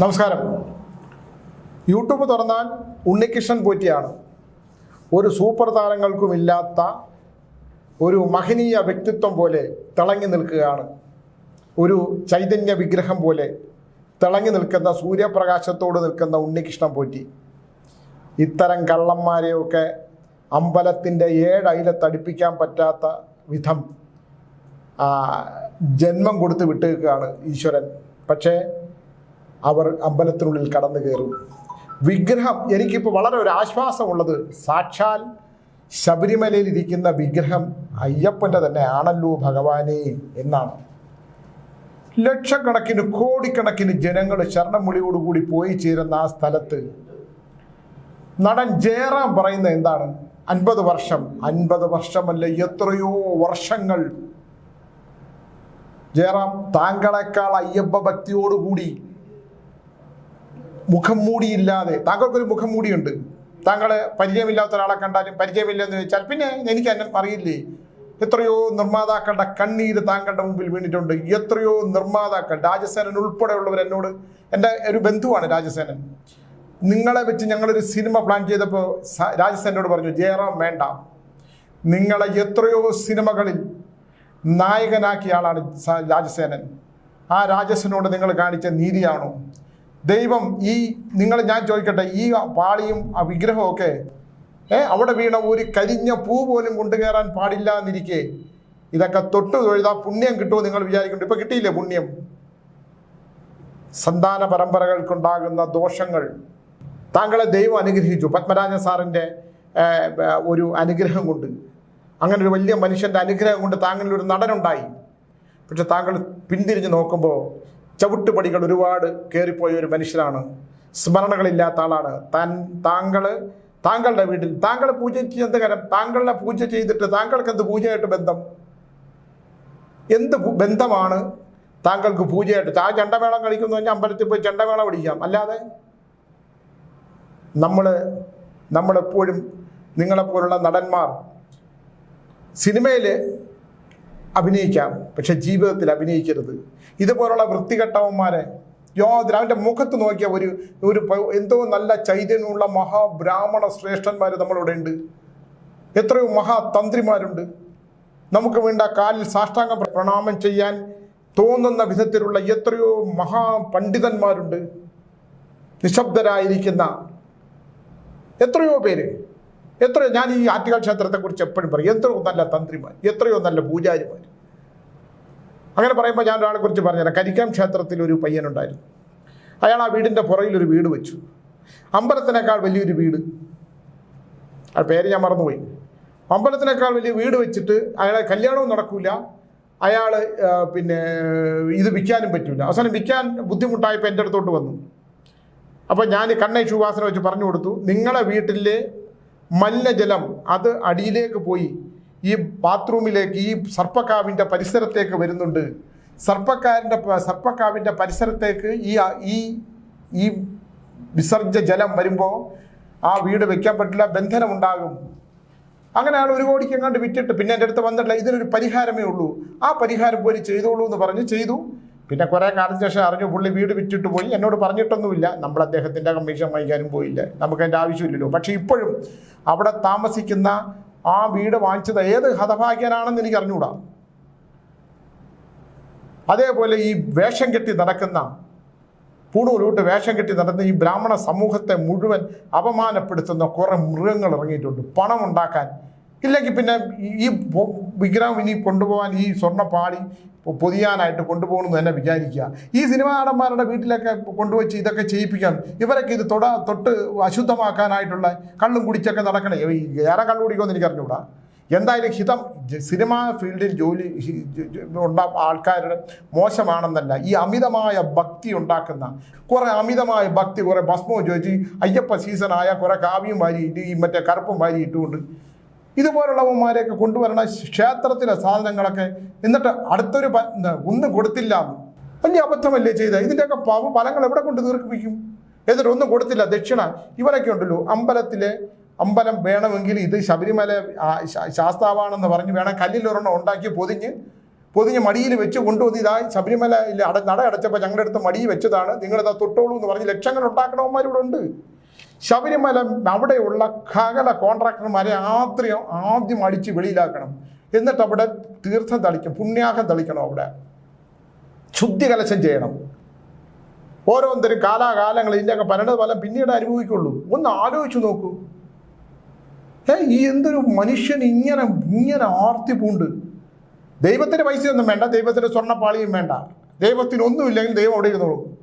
നമസ്കാരം. യൂട്യൂബ് തുറന്നാൽ ഉണ്ണികൃഷ്ണൻ പോറ്റിയാണ്. ഒരു സൂപ്പർ താരങ്ങൾക്കുമില്ലാത്ത ഒരു മഹനീയ വ്യക്തിത്വം പോലെ തിളങ്ങി നിൽക്കുകയാണ്. ഒരു ചൈതന്യ വിഗ്രഹം പോലെ തിളങ്ങി നിൽക്കുന്ന സൂര്യപ്രകാശത്തോട് നിൽക്കുന്ന ഉണ്ണികൃഷ്ണൻ പോറ്റി. ഇത്തരം കള്ളന്മാരെയൊക്കെ അമ്പലത്തിന്റെ ഏഴയില തടിപ്പിക്കാൻ പറ്റാത്ത വിധം ജന്മം കൊടുത്ത് വിട്ടേക്കുകയാണ് ഈശ്വരൻ. പക്ഷേ അവർ അമ്പലത്തിനുള്ളിൽ കടന്നു കയറും. വിഗ്രഹം എനിക്കിപ്പോൾ വളരെ ഒരു ആശ്വാസമുള്ളത്. സാക്ഷാൽ ശബരിമലയിൽ ഇരിക്കുന്ന വിഗ്രഹം അയ്യപ്പന്റെ തന്നെ ആണല്ലോ ഭഗവാനെ എന്നാണ്. ലക്ഷക്കണക്കിന് കോടിക്കണക്കിന് ജനങ്ങൾ ശരണമൊളിയോടുകൂടി പോയി ചേരുന്ന ആ സ്ഥലത്ത് നടൻ ജയറാം പറയുന്ന എന്താണ്? അൻപത് വർഷം അൻപത് വർഷമല്ല എത്രയോ വർഷങ്ങൾ. ജയറാം താങ്കളെക്കാൾ അയ്യപ്പ ഭക്തിയോടുകൂടി മുഖം മൂടിയില്ലാതെ. താങ്കൾക്കൊരു മുഖം മൂടിയുണ്ട്. താങ്കളെ പരിചയമില്ലാത്ത ഒരാളെ കണ്ടാലും പരിചയമില്ലെന്ന് ചോദിച്ചാൽ പിന്നെ എനിക്ക് എന്നെ അറിയില്ലേ? എത്രയോ നിർമ്മാതാക്കളുടെ കണ്ണീര് താങ്കളുടെ മുമ്പിൽ വീണിട്ടുണ്ട്. എത്രയോ നിർമ്മാതാക്കൾ രാജസേനൻ ഉൾപ്പെടെയുള്ളവർ എന്നോട് എന്റെ ഒരു ബന്ധുവാണ് രാജസേനൻ. നിങ്ങളെ വെച്ച് ഞങ്ങളൊരു സിനിമ പ്ലാൻ ചെയ്തപ്പോൾ രാജസേനോട് പറഞ്ഞു ജയറാം വേണ്ട. നിങ്ങളെ എത്രയോ സിനിമകളിൽ നായകനാക്കിയ ആളാണ് രാജസേനൻ. ആ രാജസനോട് നിങ്ങൾ കാണിച്ച നീതിയാണോ? ദൈവം ഈ നിങ്ങൾ ഞാൻ ചോദിക്കട്ടെ ഈ പാളിയും ആ വിഗ്രഹമൊക്കെ ഏ അവിടെ വീണ ഒരു കരിഞ്ഞ പൂ പോലും കൊണ്ടുകയറാൻ പാടില്ല എന്നിരിക്കെ ഇതൊക്കെ തൊട്ട് തൊഴുതാ പുണ്യം കിട്ടുമോ നിങ്ങൾ വിചാരിക്കുന്നുണ്ട്. ഇപ്പൊ കിട്ടിയില്ലേ പുണ്യം? സന്താന പരമ്പരകൾക്കുണ്ടാകുന്ന ദോഷങ്ങൾ. താങ്കളെ ദൈവം അനുഗ്രഹിച്ചു. പത്മരാജൻ സാറിന്റെ ഒരു അനുഗ്രഹം കൊണ്ട്. അങ്ങനെ ഒരു വലിയ മനുഷ്യന്റെ അനുഗ്രഹം കൊണ്ട് താങ്കളിൽ ഒരു നടനുണ്ടായി. പക്ഷെ താങ്കൾ പിന്തിരിഞ്ഞ് നോക്കുമ്പോൾ ചവിട്ടുപടികൾ ഒരുപാട് കയറിപ്പോയ ഒരു മനുഷ്യനാണ്. സ്മരണകളില്ലാത്ത ആളാണ്. താൻ താങ്കൾ താങ്കളുടെ വീട്ടിൽ താങ്കളെ പൂജ ചെയ്യുന്ന കാര്യം താങ്കളുടെ പൂജ ചെയ്തിട്ട് താങ്കൾക്ക് എന്ത് പൂജയായിട്ട് ബന്ധം? എന്ത് ബന്ധമാണ് താങ്കൾക്ക് പൂജയായിട്ട്? ആ ചെണ്ടമേളം കളിക്കുന്നു പറഞ്ഞാൽ അമ്പലത്തിൽ പോയി ചെണ്ടമേളം പിടിക്കാം അല്ലാതെ നമ്മൾ നമ്മളെപ്പോഴും നിങ്ങളെപ്പോലുള്ള നടന്മാർ സിനിമയിൽ അഭിനയിക്കാം. പക്ഷെ ജീവിതത്തിൽ അഭിനയിക്കരുത്. ഇതുപോലുള്ള വൃത്തികെട്ടവന്മാരെ യാതൊരു അവന്റെ മുഖത്ത് നോക്കിയ ഒരു ഒരു എന്തോ നല്ല ചൈതന്യമുള്ള മഹാബ്രാഹ്മണ ശ്രേഷ്ഠന്മാർ നമ്മളിവിടെ ഉണ്ട്. എത്രയോ മഹാതന്ത്രിമാരുണ്ട്. നമുക്ക് വേണ്ട കാലിൽ സാഷ്ടാംഗ പ്രണാമം ചെയ്യാൻ തോന്നുന്ന വിധത്തിലുള്ള എത്രയോ മഹാ പണ്ഡിതന്മാരുണ്ട് നിശബ്ദരായിരിക്കുന്ന എത്രയോ പേര്. എത്രയോ ഞാൻ ഈ ആറ്റുകാൽ ക്ഷേത്രത്തെക്കുറിച്ച് എപ്പോഴും പറയും എത്രയോ നല്ല തന്ത്രിമാർ എത്രയോ നല്ല പൂജാരിമാർ. അങ്ങനെ പറയുമ്പോൾ ഞാൻ ഒരാളെ കുറിച്ച് പറഞ്ഞുതരാം. കരിക്കാം ക്ഷേത്രത്തിൽ ഒരു പയ്യനുണ്ടായിരുന്നു. അയാൾ ആ വീടിന്റെ പുറകിൽ ഒരു വീട് വെച്ചു. അമ്പലത്തിനേക്കാൾ വലിയൊരു വീട്. ആ പേര് ഞാൻ മറന്നുപോയി. അമ്പലത്തിനേക്കാൾ വലിയ വീട് വെച്ചിട്ട് അയാളെ കല്യാണവും നടക്കൂല. അയാൾ പിന്നെ ഇത് വിൽക്കാനും പറ്റില്ല അവസാനം വിൽക്കാൻ ബുദ്ധിമുട്ടായപ്പോൾ എന്റെ അടുത്തോട്ട് വന്നു. അപ്പോൾ ഞാൻ കണ്ണൈ ശുവാസന വെച്ച് പറഞ്ഞു കൊടുത്തു. നിങ്ങളെ വീട്ടിലെ മലിനജലം അത് അടിയിലേക്ക് പോയി. ഈ ബാത്റൂമിലേക്ക് ഈ സർപ്പക്കാവിന്റെ പരിസരത്തേക്ക് വരുന്നുണ്ട്. സർപ്പക്കാരന്റെ സർപ്പക്കാവിന്റെ പരിസരത്തേക്ക് ഈ ഈ ഈ വിസർജ്യ ജലം വരുമ്പോൾ ആ വീട് വെക്കാൻ പറ്റില്ല ബന്ധനമുണ്ടാകും. അങ്ങനെയാണ് ഒരു കോടിക്ക് എങ്ങാണ്ട് വിറ്റിട്ട് പിന്നെ എന്റെ അടുത്ത് വന്നിട്ടില്ല. ഇതിനൊരു പരിഹാരമേ ഉള്ളൂ. ആ പരിഹാരം പോലും ചെയ്തോളൂ എന്ന് പറഞ്ഞ് ചെയ്തു. പിന്നെ കുറേ കാലത്തിന് ശേഷം അറിഞ്ഞു പുള്ളി വീട് വിറ്റിട്ട് പോയി. എന്നോട് പറഞ്ഞിട്ടൊന്നുമില്ല. നമ്മൾ അദ്ദേഹത്തിന്റെ കമ്മീഷൻ വാങ്ങിക്കാനും പോയില്ല. നമുക്ക് അതിന്റെ ആവശ്യമില്ലല്ലോ. പക്ഷേ ഇപ്പോഴും അവിടെ താമസിക്കുന്ന ആ വീട് വാങ്ങിച്ചത് ഏത് ഹതഭാഗ്യനാണെന്ന് എനിക്ക് അറിഞ്ഞുകൂടാ. അതേപോലെ ഈ വേഷം കെട്ടി നടക്കുന്ന പൂണൂരൂട്ട് വേഷം കെട്ടി നടന്ന ഈ ബ്രാഹ്മണ സമൂഹത്തെ മുഴുവൻ അപമാനപ്പെടുത്തുന്ന കുറേ മൃഗങ്ങൾ ഇറങ്ങിയിട്ടുണ്ട്. പണം ഉണ്ടാക്കാൻ. ഇല്ലെങ്കിൽ പിന്നെ ഈ വിഗ്രഹം ഇനി കൊണ്ടുപോകാൻ ഈ സ്വർണ പാളി പൊ- പൊതിയാനായിട്ട് കൊണ്ടുപോകണമെന്ന് തന്നെ വിചാരിക്കുക. ഈ സിനിമാ നടന്മാരുടെ വീട്ടിലൊക്കെ കൊണ്ടുവച്ച് ഇതൊക്കെ ചെയ്യിപ്പിക്കാം. ഇവരൊക്കെ ഇത് തൊട തൊട്ട് അശുദ്ധമാക്കാനായിട്ടുള്ള കള്ളും കുടിച്ചൊക്കെ നടക്കണേ. ഈ ഏറെ കള്ളു കുടിക്കുമെന്ന് എനിക്ക് അറിഞ്ഞുകൂടാ എന്തായാലും ഹിതം സിനിമാ ഫീൽഡിൽ ജോലി ഉള്ള ആൾക്കാരുടെ മോശമാണെന്നല്ല ഈ അമിതമായ ഭക്തി ഉണ്ടാക്കുന്ന കുറേ അമിതമായ ഭക്തി കുറേ ഭസ്മവും ചോദിച്ച് അയ്യപ്പ സീസണായ കുറേ കാവ്യം വാരിയിട്ട് ഈ മറ്റേ കറുപ്പും വാരി ഇട്ടുകൊണ്ട് ഇതുപോലുള്ളവന്മാരെയൊക്കെ കൊണ്ടുവരണ ക്ഷേത്രത്തിലെ സാധനങ്ങളൊക്കെ എന്നിട്ട് അടുത്തൊരു ഒന്നും കൊടുത്തില്ല. വലിയ അബദ്ധമല്ലേ ചെയ്ത? ഇതിന്റെയൊക്കെ പാവ ഫലങ്ങൾ എവിടെ കൊണ്ട് തീർപ്പിക്കും എന്നിട്ട് ഒന്നും കൊടുത്തില്ല. ദക്ഷിണ ഇവരൊക്കെ ഉണ്ടല്ലോ. അമ്പലത്തിലെ അമ്പലം വേണമെങ്കിൽ ഇത് ശബരിമല ശാസ്താവാണെന്ന് പറഞ്ഞ് വേണം കല്ലിലൊരെണ്ണം ഉണ്ടാക്കി പൊതിഞ്ഞ് പൊതിഞ്ഞ് മടിയിൽ വെച്ച് കൊണ്ടുവന്ന് ഇതായി ശബരിമല നട അടച്ചപ്പോൾ ഞങ്ങളുടെ അടുത്ത് മടിയിൽ വെച്ചതാണ്. നിങ്ങളിതാ തൊട്ടോളൂ എന്ന് പറഞ്ഞ് ലക്ഷങ്ങൾ ഉണ്ടാക്കണവന്മാരിവിടെ ഉണ്ട്. ശബരിമല അവിടെയുള്ള കകല കോൺട്രാക്ടർമാരെ ആദ്യം ആദ്യം അടിച്ച് വെളിയിലാക്കണം. എന്നിട്ട് അവിടെ തീർത്ഥം തളിക്കും പുണ്യാഹം തളിക്കണം അവിടെ. ശുദ്ധി കലശം ചെയ്യണം. ഓരോരുത്തരും കാലാകാലങ്ങൾ ഇതിന്റെയൊക്കെ പല പിന്നീട് അനുഭവിക്കുള്ളൂ. ഒന്ന് ആലോചിച്ചു നോക്കൂ. ഏ ഈ എന്തൊരു മനുഷ്യൻ ഇങ്ങനെ ഇങ്ങനെ ആർത്തി പൂണ്ട്. ദൈവത്തിന്റെ പൈസയൊന്നും വേണ്ട ദൈവത്തിന്റെ സ്വർണപ്പാളിയും വേണ്ട. ദൈവത്തിനൊന്നുമില്ലെങ്കിൽ ദൈവം അവിടെ ഇരുന്നോളൂ.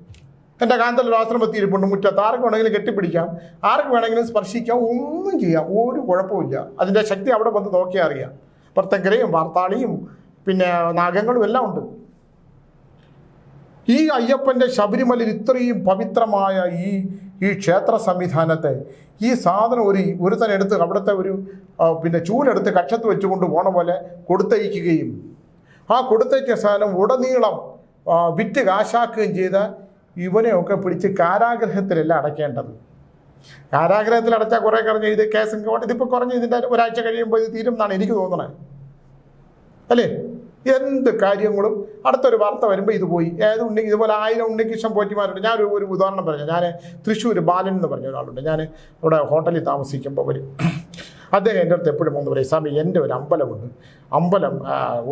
എന്റെ കാന്തൽ ഒരു ആശ്രമം എത്തിയിരിപ്പുണ്ട്. മുറ്റത്ത് ആർക്ക് വേണമെങ്കിലും കെട്ടിപ്പിടിക്കാം. ആർക്ക് വേണമെങ്കിലും സ്പർശിക്കാം. ഒന്നും ചെയ്യാം. ഒരു കുഴപ്പമില്ല അതിന്റെ ശക്തി അവിടെ വന്ന് നോക്കിയാൽ അറിയാം. പ്രത്യേകരയും വാർത്താളിയും പിന്നെ നാഗങ്ങളും എല്ലാം ഉണ്ട്. ഈ അയ്യപ്പന്റെ ശബരിമലയിൽ ഇത്രയും പവിത്രമായ ഈ ഈ ക്ഷേത്ര സംവിധാനത്തെ ഈ സാധനം ഒരു ഒരുത്തൻ എടുത്ത് അവിടുത്തെ ഒരു പിന്നെ ചൂലെടുത്ത് കക്ഷത്ത് വെച്ചുകൊണ്ട് പോണ പോലെ കൊടുത്തയക്കുകയും ആ കൊടുത്തയച്ച സാധനം ഉടനീളം വിറ്റ് കാശാക്കുകയും ചെയ്ത ഇവനെയൊക്കെ പിടിച്ച് കാരാഗ്രഹത്തിലല്ല അടയ്ക്കേണ്ടത്? കാരാഗ്രഹത്തിൽ അടച്ചാൽ കുറേ കുറഞ്ഞ് ഇത് കേസ് ഇതിപ്പോൾ കുറഞ്ഞ് ഇതിന്റെ ഒരാഴ്ച കഴിയുമ്പോൾ ഇത് തീരും എന്നാണ് എനിക്ക് തോന്നുന്നത് അല്ലേ? എന്ത് കാര്യങ്ങളും അടുത്തൊരു വാർത്ത വരുമ്പോൾ ഇത് പോയി. ഏത് ഉണ്ണി ഇതുപോലെ ആയിരം ഉണ്ണികൃഷ്ണൻ പോറ്റിമാരുണ്ട് ഞാൻ ഒരു ഉദാഹരണം പറഞ്ഞു ഞാൻ തൃശ്ശൂർ ബാലൻ എന്ന് പറഞ്ഞ ഒരാളുണ്ട്. ഞാൻ അവിടെ ഹോട്ടലിൽ താമസിക്കുമ്പോൾ വരും അദ്ദേഹം എന്റെ അടുത്ത് എപ്പോഴും ഒന്ന് പറയും സ്വാമി എന്റെ ഒരു അമ്പലമുണ്ട്. അമ്പലം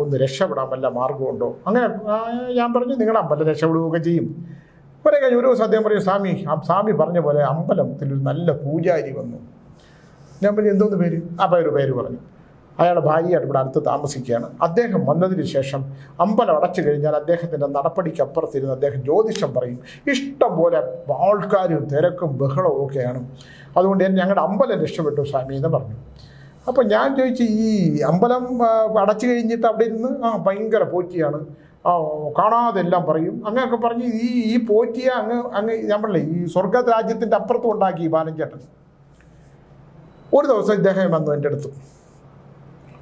ഒന്ന് രക്ഷപ്പെടാൻ വല്ല മാർഗമുണ്ടോ അങ്ങനെ ഞാൻ പറഞ്ഞു നിങ്ങളുടെ അമ്പലം രക്ഷപ്പെടുകയൊക്കെ ചെയ്യും. കുറെ കഴിഞ്ഞ് ഒരു ദിവസം അദ്ദേഹം പറയും സ്വാമി ആ സ്വാമി പറഞ്ഞ പോലെ അമ്പലത്തിൽ ഒരു നല്ല പൂജാരി വന്നു. ഞാൻ പറഞ്ഞു എന്തോന്ന് പേര്? ആ ഒരു പേര് പറഞ്ഞു. അയാളുടെ ഭാര്യയായിട്ട് ഇവിടെ അടുത്ത് താമസിക്കുകയാണ്. അദ്ദേഹം വന്നതിന് ശേഷം അമ്പലം അടച്ചു കഴിഞ്ഞാൽ അദ്ദേഹത്തിന്റെ നടപടിക്ക് അപ്പുറത്തിരുന്ന് അദ്ദേഹം ജ്യോതിഷം പറയും. ഇഷ്ടം പോലെ ആൾക്കാരും തിരക്കും ബഹളവും ഒക്കെയാണ്. അതുകൊണ്ട് ഞങ്ങളുടെ അമ്പലം രക്ഷപ്പെട്ടു സ്വാമി എന്ന് പറഞ്ഞു. അപ്പം ഞാൻ ചോദിച്ചു ഈ അമ്പലം അടച്ചു കഴിഞ്ഞിട്ട് അവിടെ ഇരുന്ന്? ആ ഭയങ്കര പോറ്റിയാണ് ആ കാണാതെ എല്ലാം പറയും. അങ്ങനെയൊക്കെ പറഞ്ഞ് ഈ ഈ പോറ്റിയെ അങ്ങ് അങ്ങ് നമ്മളെ ഈ സ്വർഗ രാജ്യത്തിന്റെ അപ്പുറത്തും ഉണ്ടാക്കി ഈ ബാലൻചേട്ടൻ. ഒരു ദിവസം ഇദ്ദേഹം വന്നു എന്റെ അടുത്ത്.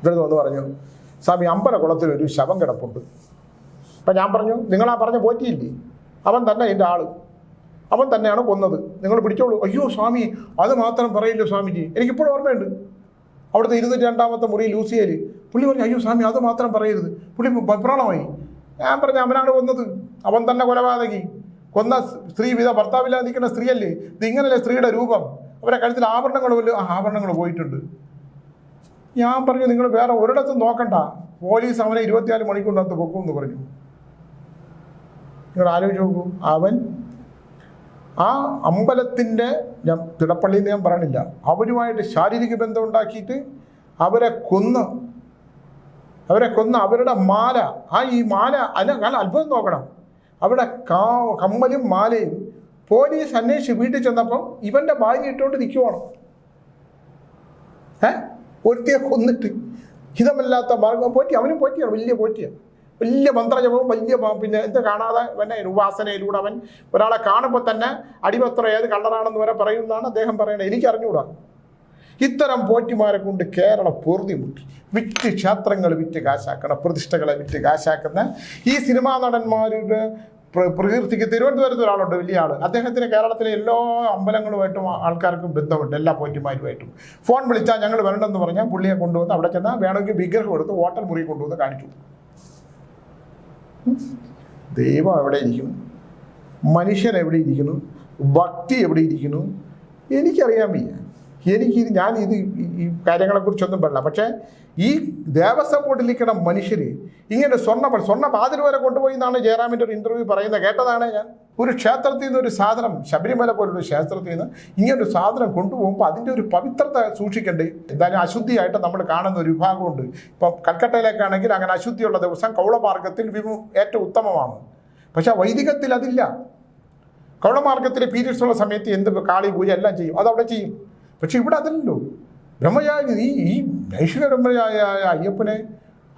അടുത്ത് വന്ന് പറഞ്ഞു സ്വാമി അമ്പലകുളത്തിൽ ഒരു ശവം കിടപ്പുണ്ട്. അപ്പം ഞാൻ പറഞ്ഞു നിങ്ങളാ പറഞ്ഞ പോറ്റിയില്ലേ? അവൻ തന്നെ എന്റെ ആൾ. അവൻ തന്നെയാണ് കൊന്നത്. നിങ്ങൾ പിടിച്ചോളൂ. അയ്യോ സ്വാമി അത് മാത്രം പറയില്ല സ്വാമിജി. എനിക്കിപ്പോഴും ഓർമ്മയുണ്ട്. അവിടുത്തെ ഇരുന്നൂറ്റി രണ്ടാമത്തെ മുറി ലൂസിയയിൽ പുള്ളി പറഞ്ഞു അയ്യോ സ്വാമി അത് മാത്രം പറയരുത്. പുള്ളി വെപ്രാളമായി ഞാൻ പറഞ്ഞു അവനാണ് കൊന്നത്. അവൻ തന്നെ കൊലപാതകി. കൊന്ന സ്ത്രീ വിധ ഭർത്താവില്ലാതെ നിൽക്കുന്ന സ്ത്രീയല്ലേ? ഇത് ഇങ്ങനല്ലേ സ്ത്രീയുടെ രൂപം? അവരെ കഴുത്തിൽ ആഭരണങ്ങൾ ആ ആഭരണങ്ങൾ പോയിട്ടുണ്ട്. ഞാൻ പറഞ്ഞു നിങ്ങൾ വേറെ ഒരിടത്തും നോക്കണ്ട. പോലീസ് അവനെ ഇരുപത്തിനാല് മണിക്കൂറിനകത്ത് പൊക്കും എന്ന് പറഞ്ഞു. നിങ്ങൾ ആലോചിച്ച് നോക്കൂ. അവൻ ആ അമ്പലത്തിന്റെ ഞാൻ തിടപ്പള്ളിയിൽ ഞാൻ പറയണില്ല അവരുമായിട്ട് ശാരീരിക ബന്ധം ഉണ്ടാക്കിയിട്ട് അവരെ കൊന്ന് അവരെ കൊന്ന് അവരുടെ മാല. ആ ഈ മാല അല്ല ഞാൻ അത്ഭുതം നോക്കണം. അവിടെ കാ കമ്മലും മാലയും പോലീസ് അന്വേഷിച്ച് വീട്ടിൽ ചെന്നപ്പം ഇവന്റെ ഭാര്യ ഇട്ടുകൊണ്ട് നിൽക്കുവാണ് ഏ? ഒരുത്തിയെ കൊന്നിട്ട് ഹിതമല്ലാത്ത മാർഗം. പോറ്റി അവനും പോറ്റിയാണ് വലിയ പോറ്റിയാണ് വലിയ മന്ത്രജപവും വലിയ പിന്നെ എന്താ കാണാതെ പിന്നെ ഉപാസനയിലൂടെ അവൻ ഒരാളെ കാണുമ്പോൾ തന്നെ അടിപത്ര ഏത് കള്ളറാണെന്ന് വരെ പറയുന്നതാണ് അദ്ദേഹം പറയുന്നത് എനിക്ക് അറിഞ്ഞുകൂടാ ഇത്തരം പോറ്റിമാരെ കൊണ്ട് കേരളം പൂർത്തി മുട്ടി. വിറ്റ് ക്ഷേത്രങ്ങൾ വിറ്റ് കാശാക്കണം പ്രതിഷ്ഠകളെ വിറ്റ് കാശാക്കുന്ന ഈ സിനിമാ നടന്മാരുടെ പ്ര- പ്രകീർത്തിക്ക് തിരുവനന്തപുരത്ത് ഒരാളുണ്ട് വലിയ ആൾ അദ്ദേഹത്തിന് കേരളത്തിലെ എല്ലാ അമ്പലങ്ങളുമായിട്ടും ആൾക്കാർക്കും ബന്ധമുണ്ട് എല്ലാ പോറ്റിമാരുമായിട്ടും. ഫോൺ വിളിച്ചാൽ ഞങ്ങൾ വരണമെന്ന് പറഞ്ഞാൽ പുള്ളിയെ കൊണ്ടുവന്ന് അവിടെ ചെന്നാൽ വേണമെങ്കിൽ വിഗ്രഹം എടുത്ത് ഹോട്ടൽ മുറി കൊണ്ടുവന്ന് കാണിച്ചു. ദൈവം എവിടെ ഇരിക്കുന്നു. മനുഷ്യൻ എവിടെ ഇരിക്കുന്നു? ഭക്തി എവിടെ ഇരിക്കുന്നു? എനിക്കറിയാൻ വയ്യ. എനിക്ക് ഞാൻ ഇത് ഈ- കാര്യങ്ങളെക്കുറിച്ചൊന്നും പറയില്ല. പക്ഷേ ഈ ദേവസ്വം ബോർഡിലിരിക്കുന്ന മനുഷ്യർ ഇങ്ങനെ സ്വർണ സ്വർണ പാതിര വരെ കൊണ്ടുപോയി എന്നാണ് ജയറാമിന്റെ ഒരു ഇന്റർവ്യൂ പറയുന്നത്. കേട്ടതാണ് ഞാൻ. ഒരു ക്ഷേത്രത്തിൽ നിന്ന് ഒരു സാധനം ശബരിമല പോലുള്ള ക്ഷേത്രത്തിൽ നിന്ന് ഇങ്ങനെ ഒരു സാധനം കൊണ്ടുപോകുമ്പോൾ അതിന്റെ ഒരു പവിത്രത സൂക്ഷിക്കണ്ടേ എന്തായാലും അശുദ്ധിയായിട്ട് നമ്മൾ കാണുന്ന ഒരു വിഭാഗമുണ്ട്. ഇപ്പം കൽക്കട്ടയിലേക്കാണെങ്കിൽ അങ്ങനെ അശുദ്ധിയുള്ള ദിവസം കൗളമാർഗത്തിൽ വിമു ഏറ്റവും ഉത്തമമാണ്. പക്ഷേ വൈദികത്തിൽ അതില്ല. കൗളമാർഗത്തിലെ പീരീഡ്സ് ഉള്ള സമയത്ത് എന്ത് കാളി പൂജ എല്ലാം ചെയ്യും. അതവിടെ ചെയ്യും. പക്ഷെ ഇവിടെ അതല്ലല്ലോ ബ്രഹ്മചാരി ഈ ഈ നൈഷിക ബ്രഹ്മചാരിയായ അയ്യപ്പനെ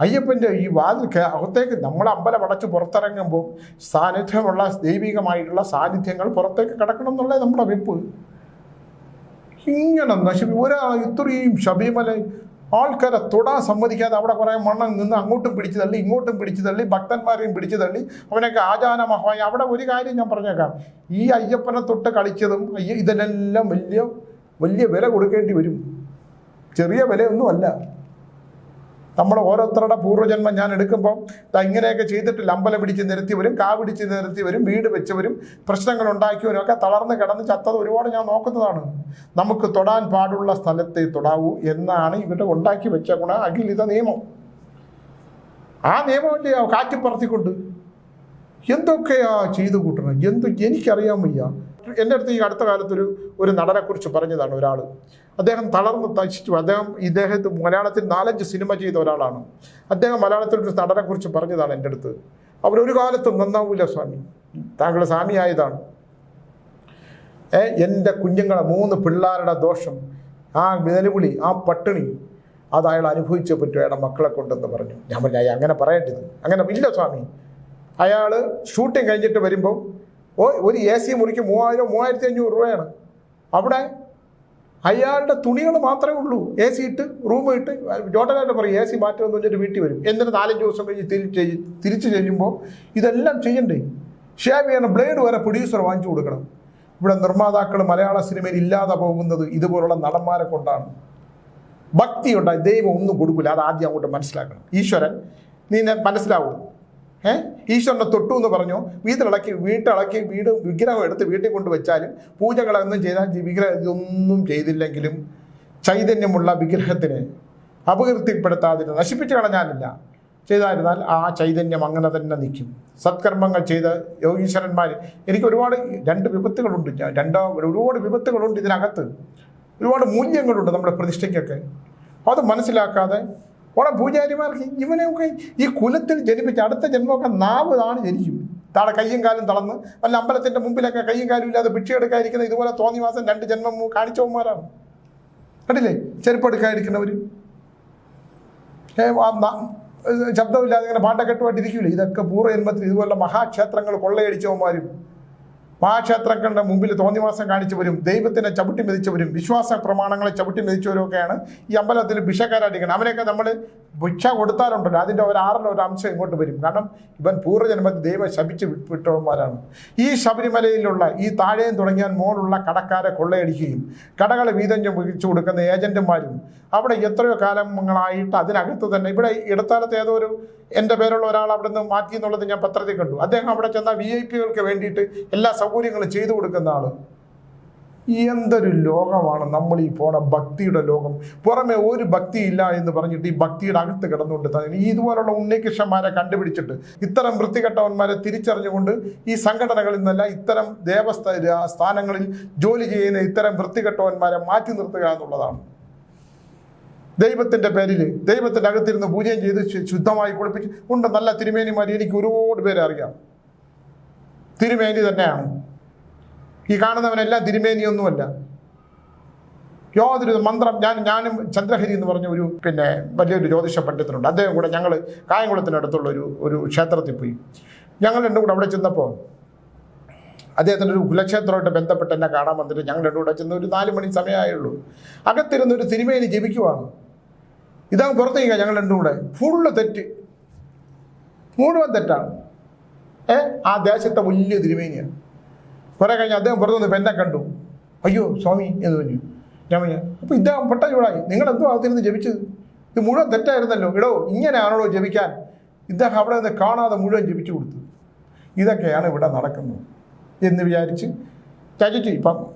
അയ്യപ്പന്റെ ഈ വാതിൽ അകത്തേക്ക് നമ്മൾ അമ്പലം അടച്ച് പുറത്തിറങ്ങുമ്പോൾ സാന്നിധ്യമുള്ള ദൈവികമായിട്ടുള്ള സാന്നിധ്യങ്ങൾ പുറത്തേക്ക് കിടക്കണം എന്നുള്ളത് നമ്മുടെ വെപ്പ് ഇങ്ങനെ നശിപ്പി ഒരാൾ ഇത്രയും ശബരിമല ആൾക്കാരെ തൊടാൻ സമ്മതിക്കാതെ അവിടെ കുറേ മണ്ണം നിന്ന് അങ്ങോട്ടും പിടിച്ചു തള്ളി ഇങ്ങോട്ടും പിടിച്ചു തള്ളി ഭക്തന്മാരെയും പിടിച്ചു തള്ളി അവനൊക്കെ ആചാരമഹമായി അവിടെ ഒരു കാര്യം ഞാൻ പറഞ്ഞേക്കാം. ഈ അയ്യപ്പനെ തൊട്ട് കളിച്ചതും അയ്യ ഇതിനെല്ലാം വലിയ വലിയ വില കൊടുക്കേണ്ടി വരും. ചെറിയ വിലയൊന്നുമല്ല. നമ്മൾ ഓരോരുത്തരുടെ പൂർവജന്മം ഞാൻ എടുക്കുമ്പോൾ ഇങ്ങനെയൊക്കെ ചെയ്തിട്ട് ലമ്പല പിടിച്ച് നിരത്തിയവരും കാ പിടിച്ച് നിരത്തിയവരും വീട് വെച്ചവരും പ്രശ്നങ്ങൾ ഉണ്ടാക്കിയവരും ഒക്കെ തളർന്ന് കിടന്ന് ചത്തത് ഒരുപാട് ഞാൻ നോക്കുന്നതാണ്. നമുക്ക് തൊടാൻ പാടുള്ള സ്ഥലത്തെ തൊടാവൂ എന്നാണ് ഇവിടെ ഉണ്ടാക്കി വെച്ച ഗുണ അഖിലിത നിയമം. ആ നിയമമല്ലേ കാറ്റിപ്പറത്തിക്കൊണ്ട്? കാറ്റി എന്തൊക്കെയാ ചെയ്തു കൂട്ടണം? എന്ത് എനിക്കറിയാൻ വയ്യ. എന്റെ അടുത്ത് ഈ അടുത്ത കാലത്തൊരു ഒരു നടനെക്കുറിച്ച് പറഞ്ഞതാണ് ഒരാൾ അദ്ദേഹം തളർന്ന് തശിച്ചു അദ്ദേഹം ഇദ്ദേഹത്തെ മലയാളത്തിൽ നാലഞ്ച് സിനിമ ചെയ്ത ഒരാളാണ്. അദ്ദേഹം മലയാളത്തിൽ ഒരു നടനെക്കുറിച്ച് പറഞ്ഞതാണ് എന്റെ അടുത്ത്. അവരൊരു കാലത്തും നന്നാവൂല സ്വാമി. താങ്കൾ സ്വാമിയായതാണ്. ഏ എന്റെ കുഞ്ഞുങ്ങളെ മൂന്ന് പിള്ളേരുടെ ദോഷം ആ നിലവിളി ആ പട്ടിണി അത് അയാൾ അനുഭവിച്ചേ പറ്റൂ. മക്കളെ കൊണ്ടെന്ന് പറഞ്ഞു. ഞാൻ പറഞ്ഞു "അയ്യ, അങ്ങനെ പറയേണ്ടത് അങ്ങനെ ഇല്ല സ്വാമി. അയാൾ ഷൂട്ടിങ് കഴിഞ്ഞിട്ട് വരുമ്പോൾ ഒരു എ സി മുറിക്ക് മൂവായിരം മൂവായിരത്തി അഞ്ഞൂറ് രൂപയാണ്. അവിടെ അയാളുടെ തുണികൾ മാത്രമേ ഉള്ളൂ. എ സി ഇട്ട് റൂം ഇട്ട് ജോട്ടനായിട്ട് പറയും എ സി മാറ്റുമെന്ന് വെച്ചിട്ട് വീട്ടിൽ വരും. എന്നിട്ട് നാലഞ്ച് ദിവസം കഴിഞ്ഞ് തിരിച്ച് തിരിച്ചു ചെയ്യുമ്പോൾ ഇതെല്ലാം ചെയ്യണ്ടേ? ഷേവ് ചെയ്യണം. ബ്ലേഡ് വരെ പ്രൊഡ്യൂസർ വാങ്ങിച്ചു കൊടുക്കണം. ഇവിടെ നിർമ്മാതാക്കൾ മലയാള സിനിമയിൽ ഇല്ലാതെ പോകുന്നത് ഇതുപോലുള്ള നടന്മാരെ കൊണ്ടാണ്. ഭക്തി ഉണ്ടായി ദൈവം ഒന്നും കൊടുക്കില്ല. അത് ആദ്യം അങ്ങോട്ട് മനസ്സിലാക്കണം. ഈശ്വരൻ നെ- മനസ്സിലാവും. ഏ? ഈശ്വരനെ തൊട്ടു എന്ന് പറഞ്ഞു. വീട്ടിലിളക്കി വീട്ടിളക്കി വീട് വിഗ്രഹം എടുത്ത് വീട്ടിൽ കൊണ്ട് വെച്ചാലും പൂജകളൊന്നും ചെയ്താൽ വിഗ്രഹം ഇതൊന്നും ചെയ്തില്ലെങ്കിലും ചൈതന്യമുള്ള വിഗ്രഹത്തിന് അപകീർത്തിപ്പെടുത്താതിന് നശിപ്പിച്ചു കളഞ്ഞാലില്ല. ചെയ്തായിരുന്നാൽ ആ ചൈതന്യം അങ്ങനെ തന്നെ നിൽക്കും. സത്കർമ്മങ്ങൾ ചെയ്ത് യോഗീശ്വരന്മാർ എനിക്ക് ഒരുപാട് രണ്ട് വിപത്തുകളുണ്ട്. രണ്ടോ ഒരുപാട് വിപത്തുകളുണ്ട് ഇതിനകത്ത്. ഒരുപാട് മൂല്യങ്ങളുണ്ട് നമ്മുടെ പ്രതിഷ്ഠയ്ക്കൊക്കെ. അത് മനസ്സിലാക്കാതെ ഓടെ പൂജാരിമാർക്ക് ഇവനെയൊക്കെ ഈ കുലത്തിൽ ജനിപ്പിച്ച് അടുത്ത ജന്മമൊക്കെ നാവ് താണ് ജനിക്കും. താഴെ കയ്യും കാലും തളർന്ന്. വല്ല അമ്പലത്തിന്റെ മുമ്പിലൊക്കെ കയ്യും കാലും ഇല്ലാതെ ഭിക്ഷയെടുക്കാതിരിക്കുന്ന ഇതുപോലെ തോന്നി മാസം രണ്ട് ജന്മം കാണിച്ചവന്മാരാണ്. കണ്ടില്ലേ? ചെരുപ്പെടുക്കാതിരിക്കുന്നവർ ശബ്ദമില്ലാതെ ഇങ്ങനെ പാട്ടക്കെട്ടുമായിട്ടിരിക്കില്ല ഇതൊക്കെ പൂർവജന്മത്തിൽ ഇതുപോലുള്ള മഹാക്ഷേത്രങ്ങൾ കൊള്ളയടിച്ചവന്മാരും. മഹാക്ഷേത്രങ്ങളുടെ മുമ്പിൽ തോന്നിവാസം കാണിച്ചവരും ദൈവത്തിനെ ചവിട്ടി മെതിച്ചവരും വിശ്വാസ പ്രമാണങ്ങളെ ചവിട്ടി മെതിച്ചവരും ഒക്കെയാണ് ഈ അമ്പലത്തിൽ ഭിക്ഷക്കാരടിക്കുന്നത് അവരെയൊക്കെ നമ്മൾ ഭിക്ഷ കൊടുത്താലുണ്ടല്ലോ അതിന്റെ ഒരു ആറിന് ഒരു അംശം ഇങ്ങോട്ട് വരും. കാരണം ഇവൻ പൂർവജന്മത്തിൽ ദൈവം ശപിച്ച് വിട്ടവന്മാരാണ്. ഈ ശബരിമലയിലുള്ള ഈ താഴെയും തുടങ്ങിയാൽ മോളുള്ള കടക്കാരെ കൊള്ളയടിക്കുകയും കടകൾ വീതം വിളിച്ചു കൊടുക്കുന്ന ഏജന്റുമാരും അവിടെ എത്രയോ കാലങ്ങളായിട്ട് അതിനകത്ത് തന്നെ ഇവിടെ ഇടത്താലത്ത് ഏതോ ഒരു എന്റെ പേരുള്ള ഒരാൾ അവിടെ നിന്ന് മാറ്റി എന്നുള്ളത് ഞാൻ പത്രത്തിൽ കണ്ടു. അദ്ദേഹം അവിടെ ചെന്ന വി ഐ പികൾക്ക് വേണ്ടിയിട്ട് എല്ലാ സൗകര്യങ്ങളും ചെയ്തു കൊടുക്കുന്ന ആൾ. എന്തൊരു ലോകമാണ് നമ്മൾ ഈ പോണ ഭക്തിയുടെ ലോകം. പുറമെ ഒരു ഭക്തി ഇല്ല എന്ന് പറഞ്ഞിട്ട് ഈ ഭക്തിയുടെ അകത്ത് കിടന്നുകൊണ്ട് തന്നെ ഈ ഇതുപോലുള്ള ഉണ്ണികൃഷ്ണന്മാരെ കണ്ടുപിടിച്ചിട്ട് ഇത്തരം വൃത്തികെട്ടവന്മാരെ തിരിച്ചറിഞ്ഞുകൊണ്ട് ഈ സംഘടനകളിൽ നിന്നല്ല ഇത്തരം ദേവസ്ഥ സ്ഥാനങ്ങളിൽ ജോലി ചെയ്യുന്ന ഇത്തരം വൃത്തികെട്ടവന്മാരെ മാറ്റി നിർത്തുക എന്നുള്ളതാണ്. ദൈവത്തിന്റെ പേരിൽ ദൈവത്തിന്റെ അകത്തിരുന്ന് പൂജയും ചെയ്ത് ശുദ്ധമായി കുളിപ്പിച്ച് ഉണ്ട് നല്ല തിരുമേനിമാർ എനിക്ക് ഒരുപാട് പേരെ അറിയാം. തിരുമേനി തന്നെയാണ്. ഈ കാണുന്നവനെല്ലാം തിരുമേനിയൊന്നുമല്ല. യാതൊരു മന്ത്രം ഞാൻ ഞാനും ചന്ദ്രഹരി എന്ന് പറഞ്ഞ ഒരു പിന്നെ വലിയൊരു ജ്യോതിഷ പണ്ഡിതനുണ്ട്. അദ്ദേഹം കൂടെ ഞങ്ങൾ കായംകുളത്തിനടുത്തുള്ള ഒരു ഒരു ക്ഷേത്രത്തിൽ പോയി. ഞങ്ങൾ രണ്ടും കൂടെ അവിടെ ചെന്നപ്പോൾ അദ്ദേഹത്തിന്റെ ഒരു കുലക്ഷേത്രമായിട്ട് ബന്ധപ്പെട്ട് എന്നെ കാണാൻ വന്നിട്ട് ഞങ്ങൾ രണ്ടും കൂടെ ചെന്ന് ഒരു നാല് മണി സമയമായുള്ളൂ. അകത്തിരുന്ന് ഒരു തിരുമേനി ജപിക്കുവാണ്. ഇതാകും പുറത്തേക്ക് ഞങ്ങൾ രണ്ടും കൂടെ. ഫുള്ള് തെറ്റ്. മുഴുവൻ തെറ്റാണ്. ആ ദേശത്തെ വലിയ തിരുമേനിയാണ്. കുറെ കഴിഞ്ഞ് അദ്ദേഹം പുറത്തു നിന്ന് എന്നെ കണ്ടു. അയ്യോ സ്വാമി എന്ന് പറഞ്ഞു. ഞാൻ പറഞ്ഞു അപ്പോൾ ഇദ്ദേഹം പെട്ട ചൂടായി. നിങ്ങൾ എന്തോ അതിരുന്ന് ജപിച്ചത്? ഇത് മുഴുവൻ തെറ്റായിരുന്നല്ലോ. ഇടോ ഇങ്ങനെയാണല്ലോ ജപിക്കാൻ? ഇദ്ദേഹം അവിടെ നിന്ന് കാണാതെ മുഴുവൻ ജപിച്ചു കൊടുത്തു. ഇതൊക്കെയാണ് ഇവിടെ നടക്കുന്നത് എന്ന് വിചാരിച്ച് ചാച്ചിട്ട് ഇപ്പം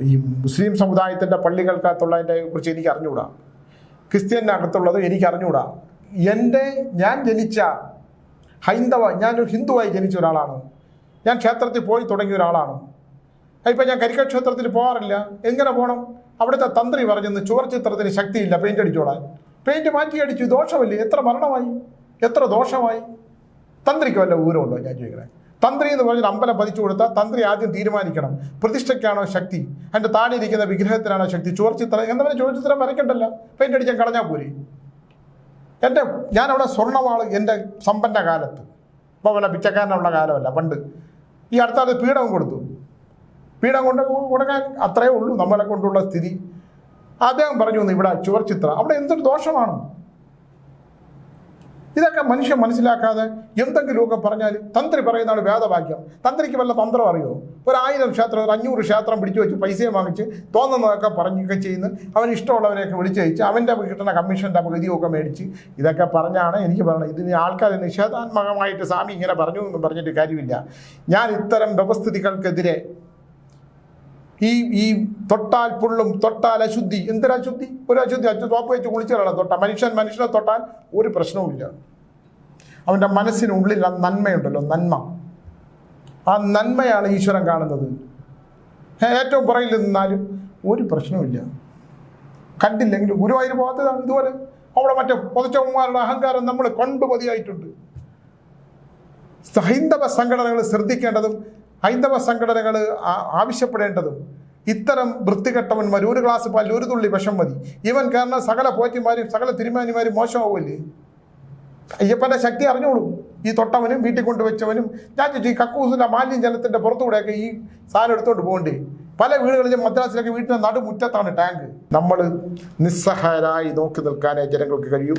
ഈ മുസ്ലിം സമുദായത്തിന്റെ പള്ളികൾക്കകത്തുള്ളതിന്റെ കുറിച്ച് എനിക്ക് അറിഞ്ഞുകൂടാ. ക്രിസ്ത്യനകത്തുള്ളത് എനിക്ക് അറിഞ്ഞുകൂടാ. എന്റെ ഞാൻ ജനിച്ച ഹൈന്ദവ ഞാനൊരു ഹിന്ദുവായി ജനിച്ച ഒരാളാണ്. ഞാൻ ക്ഷേത്രത്തിൽ പോയി തുടങ്ങിയ ഒരാളാണ്. ഇപ്പം ഞാൻ കരിക്കൽ ക്ഷേത്രത്തിൽ പോകാറില്ല. എങ്ങനെ പോകണം? അവിടുത്തെ തന്ത്രി പറഞ്ഞെന്ന് ചുവർ ചിത്രത്തിന് ശക്തിയില്ല പെയിന്റ് അടിച്ചോടാൻ പെയിന്റ് മാറ്റി അടിച്ചു ദോഷമല്ലേ. എത്ര മരണമായി? എത്ര ദോഷമായി? തന്ത്രിക്ക് വല്ല ഊരമുണ്ടോ ഞാൻ ചോദിക്കുന്നത് തന്ത്രി എന്ന് പറഞ്ഞാൽ അമ്പലം പതിച്ചു കൊടുത്താൽ തന്ത്രി ആദ്യം തീരുമാനിക്കണം. പ്രതിഷ്ഠയ്ക്കാണോ ശക്തി? അതിന്റെ താഴെ ഇരിക്കുന്ന വിഗ്രഹത്തിനാണോ ശക്തി? ചുവർ ചിത്രം എന്നവനെ ചുവർ ചിത്രം വരയ്ക്കണ്ടല്ലോ? പെയിന്റ് അടിച്ചാൽ കളഞ്ഞാൽ പോരെ. എന്റെ ഞാനവിടെ സ്വർണമാൾ എന്റെ സമ്പന്ന കാലത്ത്. ഇപ്പോൾ വല്ല പിച്ചക്കാരനുള്ള കാലമല്ല പണ്ട്. ഈ അടുത്താത് പീഠം കൊടുത്തു. പീഠം കൊണ്ട് കൊടുക്കാൻ അത്രയേ ഉള്ളൂ നമ്മളെ കൊണ്ടുള്ള സ്ഥിതി. അദ്ദേഹം പറഞ്ഞു "ഒന്ന് ഇവിടെ ചുവർ ചിത്രം അവിടെ എന്തൊരു ദോഷമാണ്? ഇതൊക്കെ മനുഷ്യൻ മനസ്സിലാക്കാതെ എന്തെങ്കിലുമൊക്കെ പറഞ്ഞാൽ തന്ത്രി പറയുന്നതാണ് വേദവാക്യം. തന്ത്രിക്ക് വല്ല തന്ത്രം അറിയോ? ഒരായിരം ക്ഷേത്രം ഒരു അഞ്ഞൂറ് ക്ഷേത്രം പിടിച്ചു വെച്ച് പൈസയും വാങ്ങിച്ച് തോന്നുന്നതൊക്കെ പറഞ്ഞൊക്കെ ചെയ്യുന്ന അവൻ ഇഷ്ടമുള്ളവരെയൊക്കെ വിളിച്ച് അയച്ച് അവന്റെ കിട്ടുന്ന കമ്മീഷന്റെ പകുതിയൊക്കെ മേടിച്ച് ഇതൊക്കെ പറഞ്ഞാണ് എനിക്ക് പറയുന്നത് ഇതിന് ആൾക്കാർ നിഷേധാത്മകമായിട്ട് സ്വാമി ഇങ്ങനെ പറഞ്ഞു എന്ന് പറഞ്ഞിട്ട് കാര്യമില്ല. ഞാൻ ഇത്തരം വ്യവസ്ഥിതികൾക്കെതിരെ ഈ ഈ തൊട്ടാൽ പുള്ളും തൊട്ടാൽ അശുദ്ധി. എന്തൊരു അശുദ്ധി? ഒരു അശുദ്ധി. അച്ഛൻ തോപ്പ് വെച്ച് കുളിച്ചാലാണ് തൊട്ട മനുഷ്യൻ മനുഷ്യനെ തൊട്ടാൽ ഒരു പ്രശ്നവുമില്ല. അവന്റെ മനസ്സിനുള്ളിൽ ആ നന്മയുണ്ടല്ലോ നന്മ. ആ നന്മയാണ് ഈശ്വരൻ കാണുന്നത്. ഏറ്റവും പുറകിൽ നിന്നാലും ഒരു പ്രശ്നവുമില്ല. കണ്ടില്ലെങ്കിൽ ഗുരുവായൂർ പോകാത്തതാണ് ഇതുപോലെ. അവിടെ മറ്റേ പൊതുച്ചവന്മാരുടെ അഹങ്കാരം നമ്മൾ കൊണ്ടുപതിയായിട്ടുണ്ട്. ഹൈന്ദവ സംഘടനകൾ ശ്രദ്ധിക്കേണ്ടതും ഹൈന്ദവ സംഘടനകൾ ആവശ്യപ്പെടേണ്ടതും ഇത്തരം വൃത്തികെട്ടവന്മാർ ഒരു ഗ്ലാസ് പാലിൽ ഒരു തുള്ളി വിഷം മതി. ഇവൻ കാരണം സകല പോറ്റിമാരും സകല തിരുമാനിമാരും മോശമാവുമല്ലേ അയ്യപ്പന്റെ ശക്തി അറിഞ്ഞോളൂ. ഈ തൊട്ടവനും വീട്ടിൽ കൊണ്ടുവച്ചവനും ഞാൻ ചോദിച്ചു ഈ കക്കൂസിന്റെ മാലിന്യ ജലത്തിന്റെ പുറത്തുകൂടെയൊക്കെ ഈ സാധനം എടുത്തുകൊണ്ട് പോകണ്ടേ? പല വീടുകളിലും മദ്രാസിലൊക്കെ വീട്ടിന്റെ നടുമുറ്റത്താണ് ടാങ്ക്. നമ്മൾ നിസ്സഹായരായി നോക്കി നിൽക്കാനേ ജനങ്ങൾക്ക് കഴിയൂ.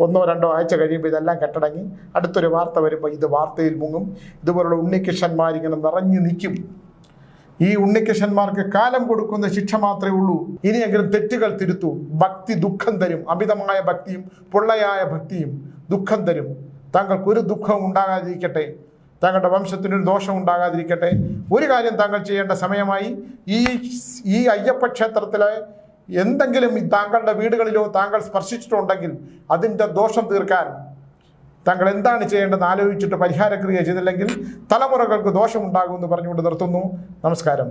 ഒന്നോ രണ്ടോ ആഴ്ച കഴിയുമ്പോൾ ഇതെല്ലാം കെട്ടടങ്ങി അടുത്തൊരു വാർത്ത വരുമ്പോൾ ഇത് വാർത്തയിൽ മുങ്ങും. ഇതുപോലുള്ള ഉണ്ണികൃഷ്ണന്മാരിങ്ങനെ നിറഞ്ഞു നിൽക്കും. ഈ ഉണ്ണികൃഷ്ണന്മാർക്ക് കാലം കൊടുക്കുന്ന ശിക്ഷ മാത്രമേ ഉള്ളൂ. ഇനിയെങ്കിലും തെറ്റുകൾ തിരുത്തൂ. ഭക്തി ദുഃഖം തരും. അമിതമായ ഭക്തിയും പൊള്ളയായ ഭക്തിയും ദുഃഖം തരും. താങ്കൾക്ക് ഒരു ദുഃഖവും ഉണ്ടാകാതിരിക്കട്ടെ. താങ്കളുടെ വംശത്തിനൊരു ദോഷം ഉണ്ടാകാതിരിക്കട്ടെ. ഒരു കാര്യം താങ്കൾ ചെയ്യേണ്ട സമയമായി. ഈ ഈ അയ്യപ്പ ക്ഷേത്രത്തിലെ എന്തെങ്കിലും താങ്കളുടെ വീടുകളിലോ താങ്കൾ സ്പർശിച്ചിട്ടുണ്ടെങ്കിൽ അതിന്റെ ദോഷം തീർക്കാൻ താങ്കൾ എന്താണ് ചെയ്യേണ്ടതെന്ന് ആലോചിച്ചിട്ട് പരിഹാരക്രിയ ചെയ്തില്ലെങ്കിൽ തലമുറകൾക്ക് ദോഷമുണ്ടാകുമെന്ന് പറഞ്ഞുകൊണ്ട് നിർത്തുന്നു. നമസ്കാരം.